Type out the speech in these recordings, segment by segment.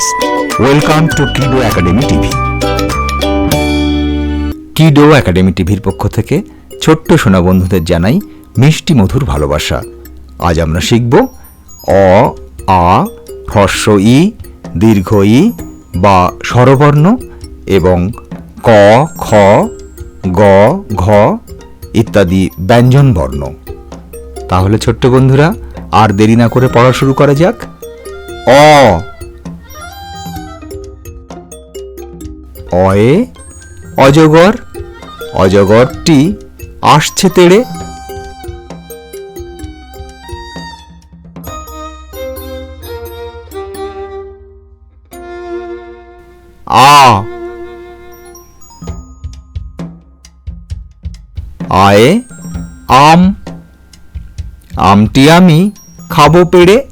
Welcome to Kido academy TV Kido academy টিভির পক্ষ থেকে ছোট্ট সোনা বন্ধুদের জানাই মিষ্টি মধুর ভালোবাসা। আজ আমরা শিখব অ, আ, হর্ষ ই, দীর্ঘ ই বা স্বরবর্ণ এবং ক, খ, গ, ঘ ইত্যাদি ব্যঞ্জন বর্ণ। তাহলে ছোট্ট বন্ধুরা, আর দেরি না করে পড়া শুরু করা যাক। অ অয়ে অজগর অজগরটি আসছে তেড়ে। আ। আয়ে আম। আমটি আমি খাব পেড়ে।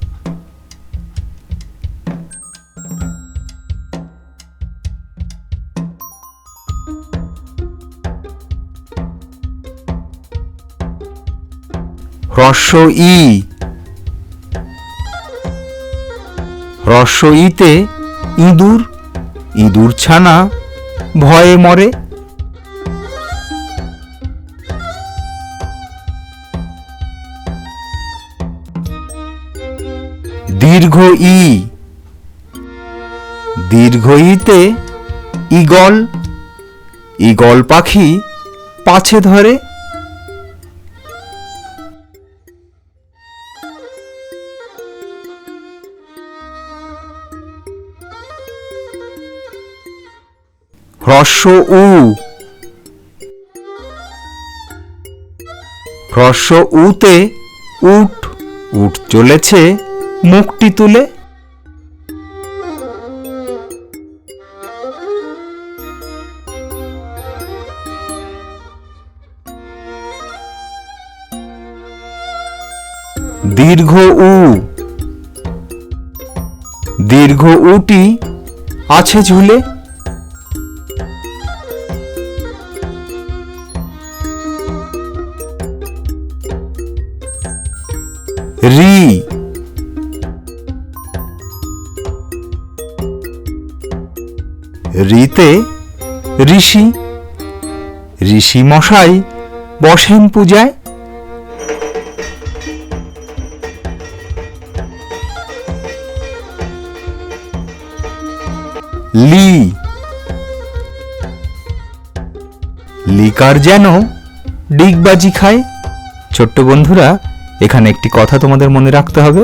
হ্রস্ব ই। হ্রস্ব ইতে ইঁদুর ইঁদুর ছানা ভয়ে মরে। দীর্ঘ ই। দীর্ঘ ইতে ইগল ইগল পাখি পাছে ধরে। হ্রস্ব উ। হ্রস্ব উতে উট উট চলেছে, মুখটি তুলে। দীর্ঘ উ। দীর্ঘ উটি আছে ঝুলে। রিতে ঋষি ঋষি মশাই বসেন পূজায়। লি। লিকার যেন ডিগবাজি খায়। ছোট্ট বন্ধুরা, এখানে একটি কথা তোমাদের মনে রাখতে হবে,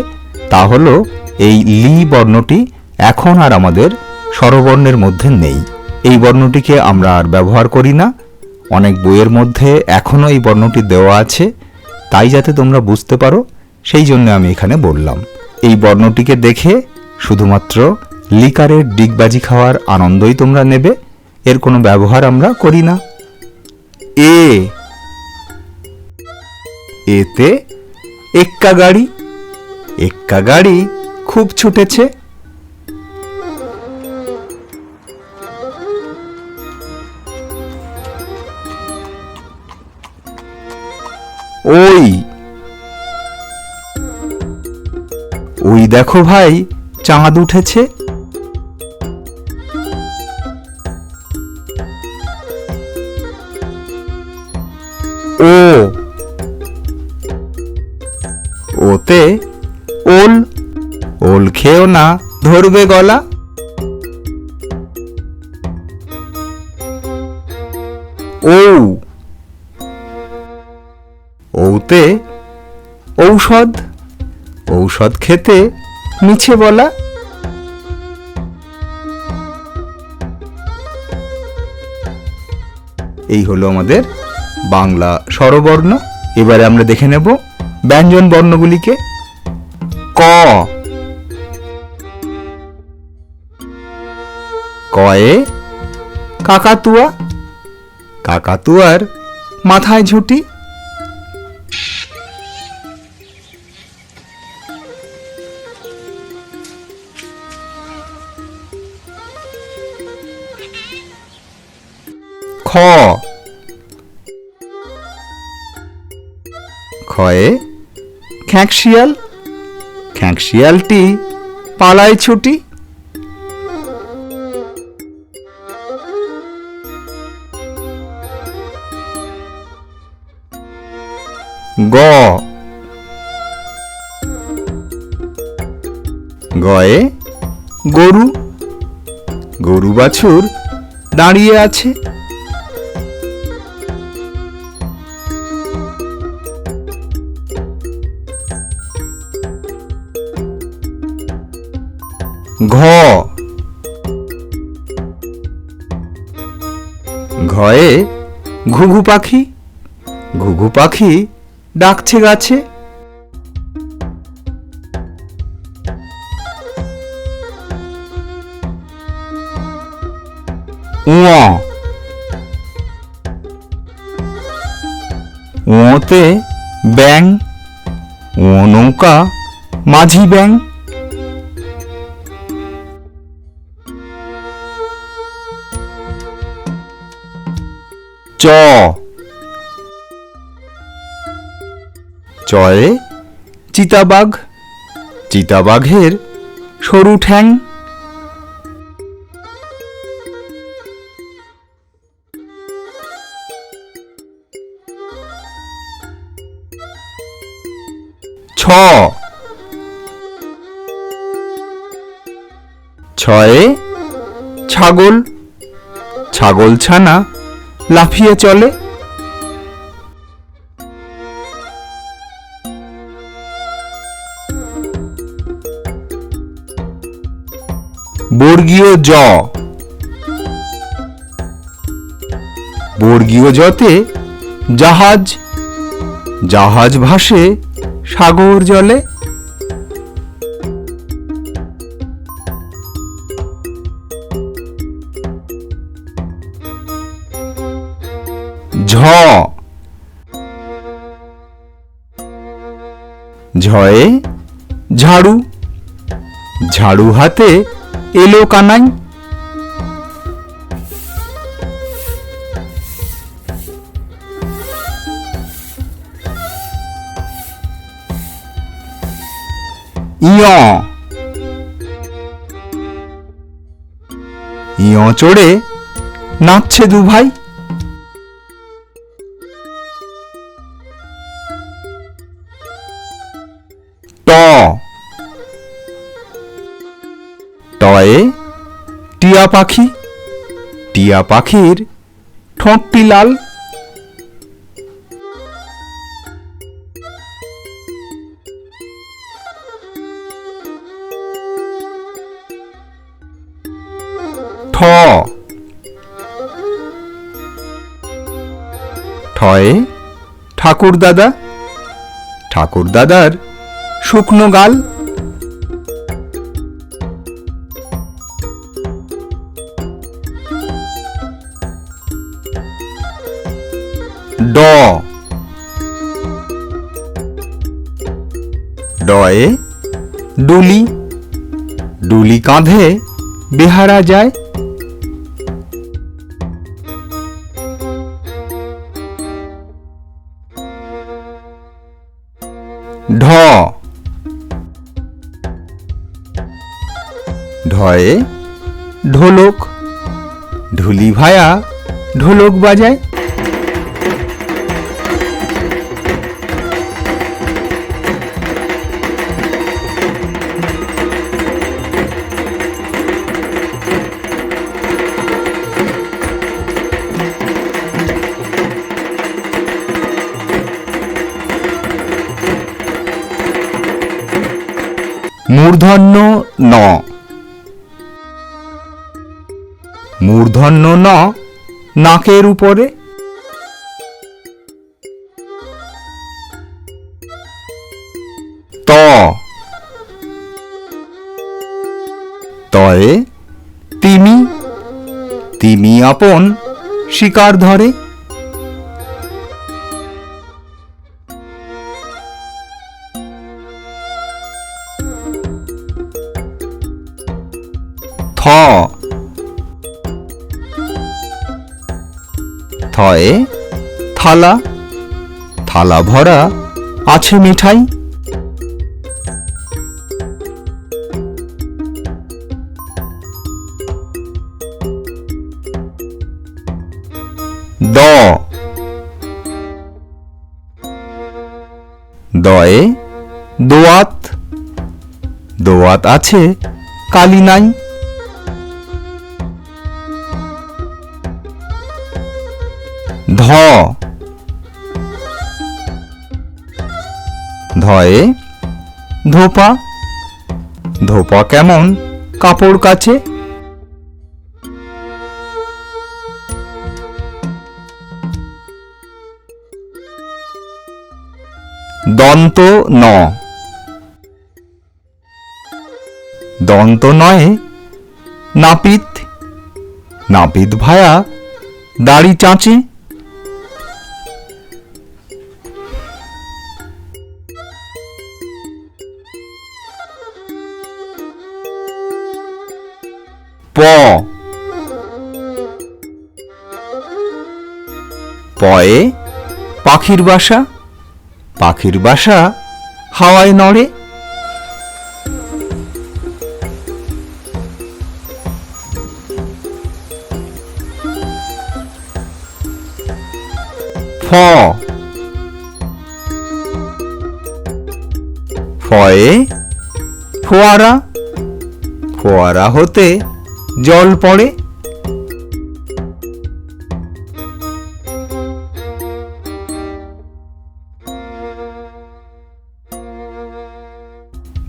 তা হলো, এই লি বর্ণটি এখন আর আমাদের স্বরবর্ণের মধ্যে নেই। এই বর্ণটিকে আমরা আর ব্যবহার করি না। অনেক বইয়ের মধ্যে এখনও এই বর্ণটি দেওয়া আছে। তাই যাতে তোমরা বুঝতে পারো, সেই জন্য আমি এখানে বললাম। এই বর্ণটিকে দেখে শুধুমাত্র লিকারের ডিগবাজি খাওয়ার আনন্দই তোমরা নেবে, এর কোনো ব্যবহার আমরা করি না। এ এতে এক্কা গাড়ি এক্কা গাড়ি খুব ছুটেছে। ওই। ওই দেখো ভাই চাঁদ উঠেছে। ও। ওতে ওল। ওল খেও না ধরবে গলা। ওতে ঔষধ ঔষধ খেতে মিছে বলা। এই হলো আমাদের বাংলা স্বরবর্ণ। এবারে আমরা দেখে নেব ব্যঞ্জন বর্ণগুলিকে। ক। কয়ে কাকাতুয়া। কাকাতুয়ার মাথায় ঝুঁটি। খ। খয়ে? খ্যাঁকশিয়াল? খ্যাঁকশিয়ালটি পালায় ছুটি। গ। গয়ে গরু। গরু বাছুর দাঁড়িয়ে আছে। ঘ। ঘয়ে ঘুঘু পাখি ঘুঘু পাখি ডাকছে গাছে। উঁতে ব্যাং ও নৌকা মাঝি ব্যাং চ। চয়ে চিতাবাঘ চিতাবাঘের সরু ঠ্যাং। ছ। ছয়ে ছাগল ছাগল ছানা লাফিয়ে চলে। বর্গীয় জ। বর্গীয় জতে জাহাজ জাহাজ ভাসে সাগর জলে। ঝ। ঝয়ে ঝাড়ু। ঝাড়ু হাতে এলো কানাই। ইয়। ইয় চড়ে নাচছে দু ভাই টয়ে টিয়া পাখি, টিয়া পাখির ঠোঁটটি লাল। ঠ। ঠয়ে ঠাকুর দাদা ঠাকুর দাদার শুকনো গাল। ড। ডয়ে ডুলি। ডুলি কাঁধে বেহারা যায়। ঢ। ঢয়ে ঢোলক। ঢুলি ভায়া ঢোলক বাজায়। মূর্ধন্য ন। মূর্ধন্য ন নাকের উপরে। ত। তয়ে তিমি। তিমি আপন শিকার ধরে। থয়ে থালা থালা ভরা আছে মিঠাই। দ। দয়ে দোয়াত। দোয়াত আছে কালি নাই। ধ। ধয়ে। ধোপা। ধোপা কেমন? কাপড় কাছে। দন্ত ন। দন্ত নয়ে নাপিত। নাপিত ভায়া দাড়ি চাঁচে। পয়ে? পাখির বাসা? পাখির বাসা হাওয়ায় নড়ে? ফ? ফয়ে? ফোয়ারা? ফোয়ারা হতে জল পড়ে।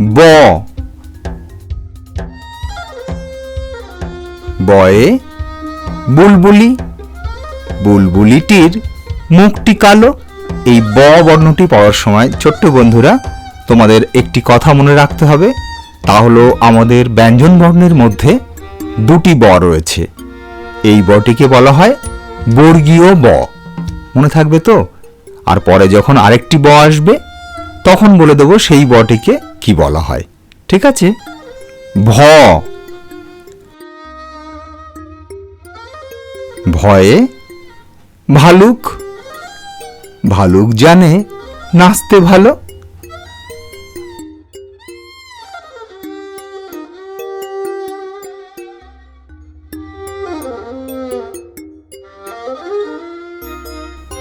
ব। বয়ে বুলবুলি। বুলবুলিটির মুখটি কালো। এই ব বর্ণটি পড়ার সময়, ছোট্ট বন্ধুরা, তোমাদের একটি কথা মনে রাখতে হবে। তা হলো, আমাদের ব্যঞ্জন বর্ণের মধ্যে দুটি ব রয়েছে। এই বটিকে বলা হয় বর্গীয় ব। মনে থাকবে তো? আর পরে যখন আরেকটি ব আসবে, তখন বলে দেবো সেই বটিকে কি বলা হয়। ঠিক আছে? ভ। ভয়ে ভালুক। ভালুক জানে, নাচতে ভালো।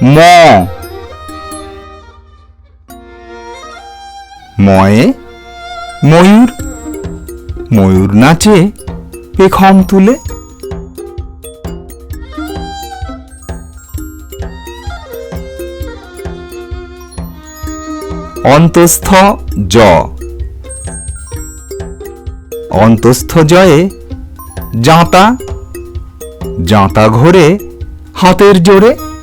ম। ময়ে ময়ূর। ময়ূর নাচে পেখম তুলে। অন্তস্থ জ। অন্তস্থ জয়ে জাঁতা। জাঁতা ঘোরে হাতের জোরে।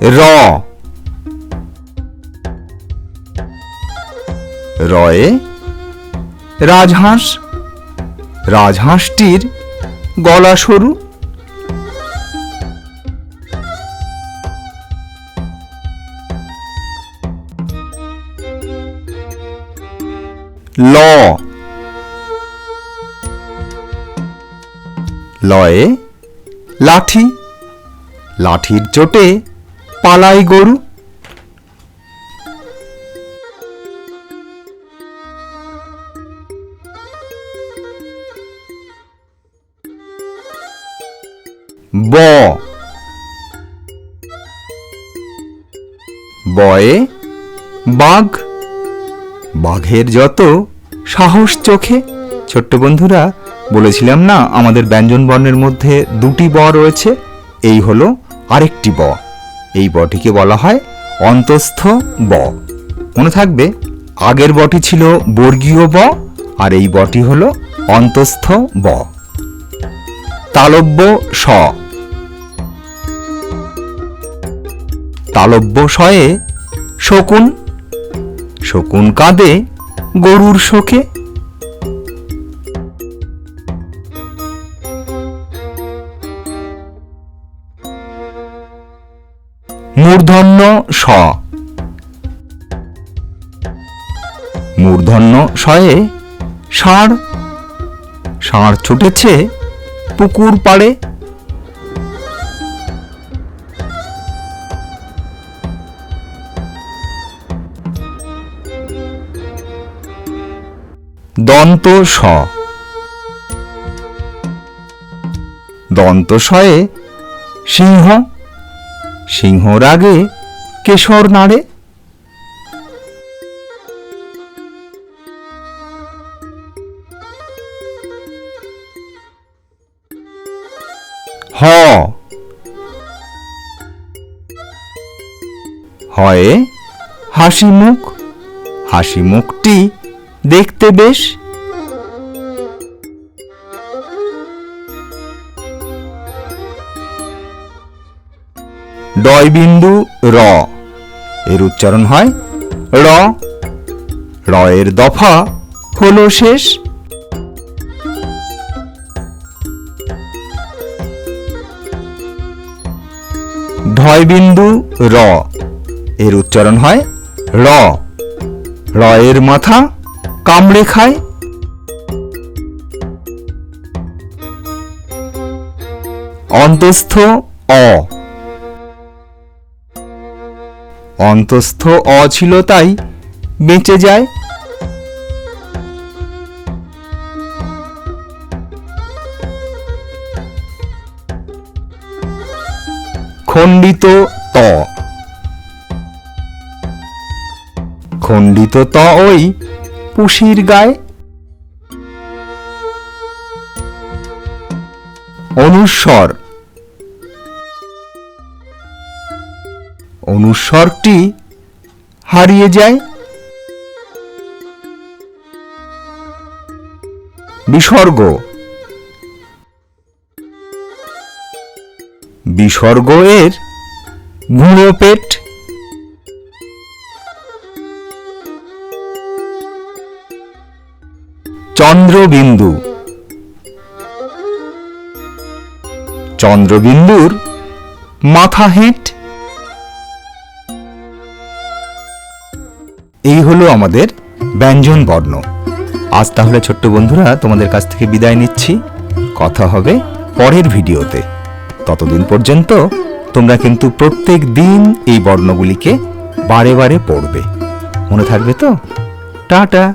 র। রয়ে রাজহাঁস। রাজহাঁসটির গলা সরু। ল। লয়ে লাঠি। লাঠির চোটে পালাই গরু। ব। বয়ে বাঘ। বাঘের যত সাহস চোখে। ছোট্ট বন্ধুরা, বলেছিলাম না আমাদের ব্যঞ্জন বর্ণের মধ্যে দুটি ব রয়েছে? এই হলো আরেকটি ব। এই বটিকে বলা হয় অন্তস্থ ব। মনে থাকবে, আগের বটি ছিল বর্গীয় ব, আর এই বটি হল অন্তস্থ ব। তালব্য স। তালব্য শয়ে শকুন শকুন কাঁদে গরুর শোকে। মূর্ধন্য স। মূর্ধন্য শয়ে ষাঁড় ষাঁড় ছুটেছে পুকুর পাড়ে। দন্ত স। দন্ত শয়ে সিংহ সিংহর রাগে কেশর নাড়ে। হয় হাসি মুখ হাসি মুখটি দেখতে বেশ বিন্দু র। এর উচ্চারণ হয় র। র এর দফা হলো শেষ। বিন্দু র। এর উচ্চারণ হয় র। র এর মাথা কামড়ে খায় অন্তস্থ অ। অন্তস্থ অ ছিল তাই বেঁচে যায়। খণ্ডিত ত। খণ্ডিত ত ওই পুষির গায়ে। অনুস্বর। অনুস্বরটি হারিয়ে যায়। বিসর্গ। বিসর্গ এর গুঁড়ো পেট। চন্দ্রবিন্দু। চন্দ্রবিন্দুর মাথা হেঁট। এই হলো আমাদের ব্যঞ্জন বর্ণ। আজ তাহলে ছোট্ট বন্ধুরা, তোমাদের কাছ থেকে বিদায় নিচ্ছি। কথা হবে পরের ভিডিওতে। ততদিন পর্যন্ত তোমরা কিন্তু প্রত্যেক দিন এই বর্ণগুলিকে বারে বারে পড়বে। মনে থাকবে তো? টাটা!